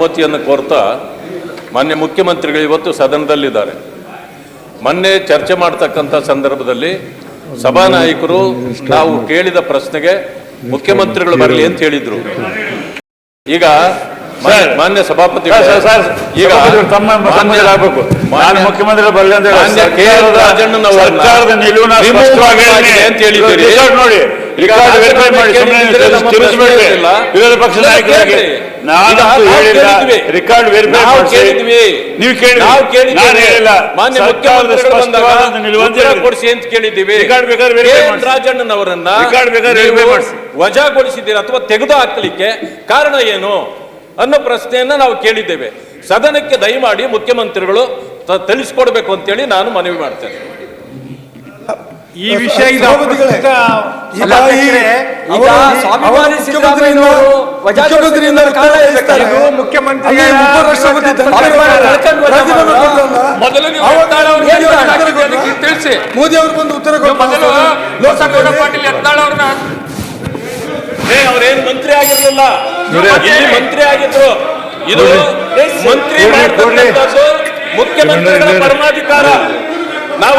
ಅನುಮತಿಯನ್ನು ಕೋರ್ತಾ ಮಾನ್ಯ ಮುಖ್ಯಮಂತ್ರಿಗಳು ಇವತ್ತು ಸದನದಲ್ಲಿದ್ದಾರೆ. ಮೊನ್ನೆ ಚರ್ಚೆ ಮಾಡ್ತಕ್ಕಂಥ ಸಂದರ್ಭದಲ್ಲಿ ಸಭಾನಾಯಕರು ನಾವು ಕೇಳಿದ ಪ್ರಶ್ನೆಗೆ ಮುಖ್ಯಮಂತ್ರಿಗಳು ಬರಲಿ ಅಂತ ಹೇಳಿದ್ರು. ಈಗ ಮಾನ್ಯ- ಸಭಾಪತಿ ಈಗ ಮುಖ್ಯಮಂತ್ರಿಗಳು ಬರಲಿ ಅಂತ ಹೇಳಿದ್ದೀರಿ. ವಿರೋಧ ಪಕ್ಷ ಇಲ್ಲ, ನಾಯಕರಾಗಿ ನಾನು ಈಗ ನಾವು ಹೇಳಿಲ್ಲ. ಕೇಳಿದ್ವಿ. ರಿಕಾರ್ಡ್ ವೆರಿಫೈ ಮಾಡಿಸಿ. ಕೇಳಿದ್ವಿ. ನೀವು ಕೇಳಿ ನಾವು ಕೇಳಿದ್ವಿ. ನಾನು ಹೇಳಿಲ್ಲ. ಮಾನ್ಯ ಸರ್ಕಾರದ ಸ್ಪಷ್ಟವಾದ ನಿಲುವಂತ ಉತ್ತರ ಕೊಡಿಸಿ ಅಂತ ಕೇಳಿದ್ದೀವಿ. ರಿಕಾರ್ಡ್ ಬೇಕಾದ್ರೆ verify ಮಾಡಿ. ರಾಜಣ್ಣನವರನ್ನ ರಿಕಾರ್ಡ್ ಬೇಕಾದ್ರೆ ನೀವು verify ಮಾಡಿಸಿ. ವಜಾಗೊಳಿಸಿದ್ದೀರಾ ಅಥವಾ ತೆಗೆದು ಹಾಕ್ಲಿಕ್ಕೆ ಕಾರಣ ಏನು ಅನ್ನೋ ಪ್ರಶ್ನೆಯನ್ನ ನಾವು ಕೇಳಿದ್ದೇವೆ. ಸದನಕ್ಕೆ ದಯಮಾಡಿ ಮುಖ್ಯಮಂತ್ರಿಗಳು ತಿಳಿಸ್ಕೊಡ್ಬೇಕು ಅಂತೇಳಿ ನಾನು ಮನವಿ ಮಾಡ್ತೇನೆ. ಈ ವಿಷಯ ಮುಖ್ಯಮಂತ್ರಿ? ತಿಳಿಸಿ. ಮೋದಿ ಅವರು ಬಂದು ಉತ್ತರ. ಮೊದಲು ಲೋಕಸಭಾ ಪಾಟೀಲ್ ಯತ್ನಾಳ್ ಅವ್ರನ್ನ. ಏ, ಅವ್ರೇನ್ ಮಂತ್ರಿ ಆಗಿರ್ಲಿಲ್ಲ. ಇಲ್ಲಿ ಮಂತ್ರಿ ಆಗಿದ್ರು? ಇದು ಮಂತ್ರಿ ಮುಖ್ಯಮಂತ್ರಿಗಳ ಪರಮಾಧಿಕಾರ. ನಾವು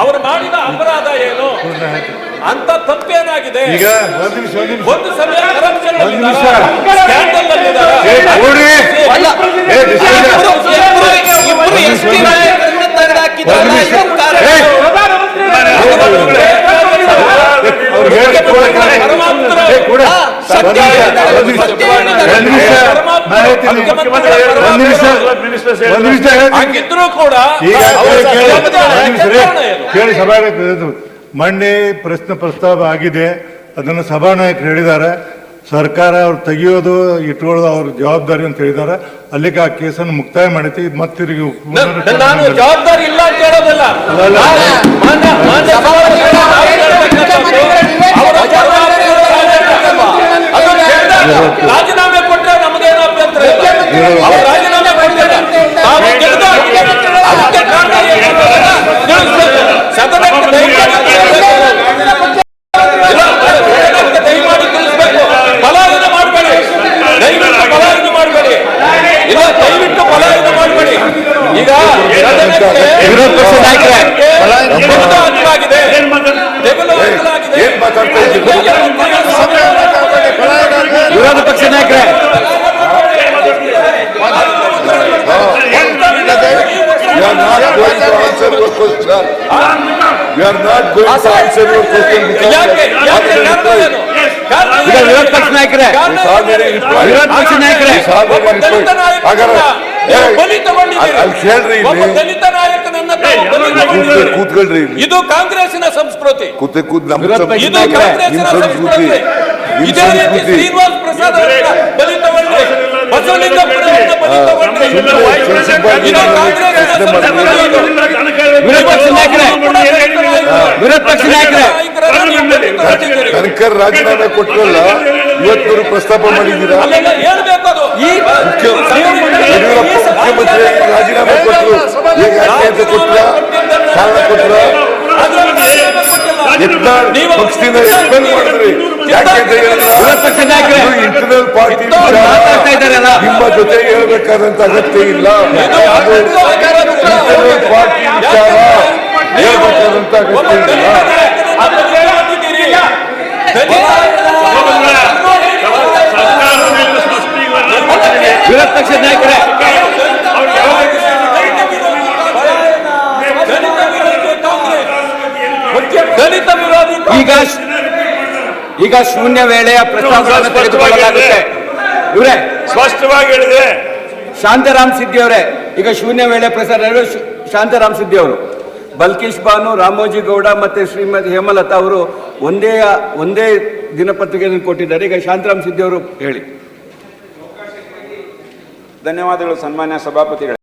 ಅವರು ಮಾಡಿದ ಅಪರಾಧ ಏನು? ಅಂತ ತಪ್ಪೇನಾಗಿದೆ? ಈಗ ಒಂದ್ ಸಮಯ ಕರಪ್ಷನ್. ಸ್ಕ್ಯಾಂಡಲ್ ಕೊಡಿ. ನಿಮಿಷ. ಒಂದ್ ನಿಮಿಷ ಒಂದ್ ನಿಮಿಷ ಕೇಳಿ, ಸಭಾನಾಯಕರು ಮೊನ್ನೆ ಪ್ರಶ್ನೆ ಪ್ರಸ್ತಾಪ ಆಗಿದೆ. ಅದನ್ನು ಸಭಾನಾಯಕರು ಹೇಳಿದ್ದಾರೆ. ಸರ್ಕಾರ ಅವ್ರು ತೆಗೆಯೋದು ಇಟ್ಕೊಳ್ಳೋದು ಅವ್ರ ಜವಾಬ್ದಾರಿ ಅಂತ ಹೇಳಿದ್ದಾರೆ. ಅಲ್ಲಿಗೆ ಆ ಕೇಸನ್ನು ಮುಕ್ತಾಯ ಮಾಡೈತಿ ಇದು ಮತ್ತೆ ತಿರುಗಿ ನಾನು ಜವಾಬ್ದಾರಿ ಇಲ್ಲ ಅಂತ ಹೇಳೋದಲ್ಲ ಅಲ್ಲ. ನಾನು ಮಾನ್ಯ ಮಾನ್ಯ ಸಭಾಪತಿಗಳು ನಾವು ಹೇಳ್ತಕ್ಕಂಥದ್ದು ಅವರ ಪರವಾಗಿ ಅದನ್ನ ಹೇಳಿದಾಗ ರಾಜೀನಾಮೆ ಕೊಟ್ರೆ ನಮಗೇನು ಅಭ್ಯಂತರ ಇಲ್ಲ ಅವ್ರು ರಾಜೀನಾಮೆ ಕೊಟ್ಟಿಲ್ಲ ತಾವು ತೆಗೆದು ಹಾಕಿದ್ದಾರೆ. ಅದಕ್ಕೆ ಕಾರಣ ಏನು ಅನ್ನೋದನ್ನ ತಿಳಿಸ್ಬೇಕು ಸದನಕ್ಕೆ ದಯಮಾಡಿ ತಿಳಿಸ್ಬೇಕು. ಇಲ್ಲ, ಸದನಕ್ಕೆ ದಯಮಾಡಿ ತಿಳಿಸ್ಬೇಕು ಪಲಾಯನ ಮಾಡಬೇಡಿ ದಯವಿಟ್ಟು ಪಲಾಯನ ಮಾಡಬೇಡಿ. ಇಲ್ಲ ದಯವಿಟ್ಟು ಪಲಾಯನ ಮಾಡಬೇಡಿ. ಈಗ ವಿರೋಧ ಪಕ್ಷ ನಾಯಕರೇ, ಇದ್ದೀರಿ? ವಿರೋಧ ಪಕ್ಷ ನಾಯಕರೇ. We are not going to answer your question. You are not going to answer your question. because ವಿರೋಧ ಪಕ್ಷ ನಾಯಕರೇ. ವಿರೋಧ ಪಕ್ಷ ನಾಯಕರೇ. ಕೂತ್ಕೊಳ್ರಿ, ಇದು ಕಾಂಗ್ರೆಸ್ಸಿನ ಸಂಸ್ಕೃತಿ. ಕೂತೆ ಕೂತ್ ಇದು ಕಾಂಗ್ರೆಸ್ಸಿನ ಸಂಸ್ಕೃತಿ. ಇದೇ ರೀತಿ. ಶ್ರೀನಿವಾಸ್ ಪ್ರಸಾದ್ ಅವರನ್ನ ಬಲಿ ತಗೊಂಡ್ರಿ. ಬಸವಲಿಂಗಪ್ಪನವರನ್ನ ಬಲಿ ತಗೊಂಡ್ರಿ. ಇದು ಕಾಂಗ್ರೆಸ್ಸಿನ ಸಂಸ್ಕೃತಿ. ವಿರೋಧ ಪಕ್ಷ ನಾಯಕರೇ ವಿರೋಧ ಪಕ್ಷ ನಾಯಕರೇ ನಾಯಕರನ್ನ ನೀವು ಬಲಿ ಕನಕರ್ ರಾಜೀನಾಮೆ ಕೊಟ್ಟರಲ್ಲ ಇವತ್ತು ಪ್ರಸ್ತಾಪ ಮಾಡಿದ್ದೀರಾ? ಯಡಿಯೂರಪ್ಪ ಮುಖ್ಯಮಂತ್ರಿ ರಾಜೀನಾಮೆ ಕೊಟ್ಟರು ಈಗ ಯಾಕೆ ಕೊಟ್ರ? ಕಾರಣ ಕೊಟ್ಟರ ಪಕ್ಷದಿಂದ ಎಕ್ಸ್ಪೆಲ್ ಮಾಡಿದ್ರಿ. ಯಾಕೆ ಅಂತ ಹೇಳಿದ್ರ ವಿರೋಧ ಪಕ್ಷ ನಾಯಕರೇ ಇಂಟರ್ನಲ್ ಪಾರ್ಟಿ. ನಿಮ್ಮ ಜೊತೆ ಹೇಳಬೇಕಾದಂತ ಅಗತ್ಯ ಇಲ್ಲ. ಇಂಟರ್ನಲ್ ಪಾರ್ಟಿ ವಿಚಾರ. ಹೇಳ್ಬೇಕಾದಂತ ಅಗತ್ಯ ಇಲ್ಲ. ದಲಿತ ವಿರೋಧಿ ಈಗ ಈಗ ಶೂನ್ಯ ವೇಳೆಯ ಪ್ರಸ್ತಾವಗಳನ್ನು ತೆಗೆದುಕೊಳ್ಳಲಾಗುತ್ತೆ. ಇವರೇ ಸ್ಪಷ್ಟವಾಗಿ ಹೇಳಿದೆ. ಶಾಂತರಾಮ್ ಸಿದ್ದಿ ಅವರೇ ಈಗ ಶೂನ್ಯ ವೇಳೆ ಪ್ರಸಾರ ಶಾಂತರಾಮ್ ಸಿದ್ದಿ ಅವರು. ಬಲ್ಕೇಶ್ ಬಾನು ರಾಮೋಜಿ ಗೌಡ ಮತ್ತೆ ಶ್ರೀಮತಿ ಹೇಮಲತಾ ಅವರು ಒಂದೇ ಒಂದೇ ದಿನಪತ್ರಿಕೆಯನ್ನು ಕೊಟ್ಟಿದ್ದಾರೆ. ಈಗ ಶಾಂತರಾಮ್ ಸಿದ್ದಿ ಅವರು ಹೇಳಿ. ಧನ್ಯವಾದಗಳು ಸನ್ಮಾನ್ಯ ಸಭಾಪತಿಗಳೇ.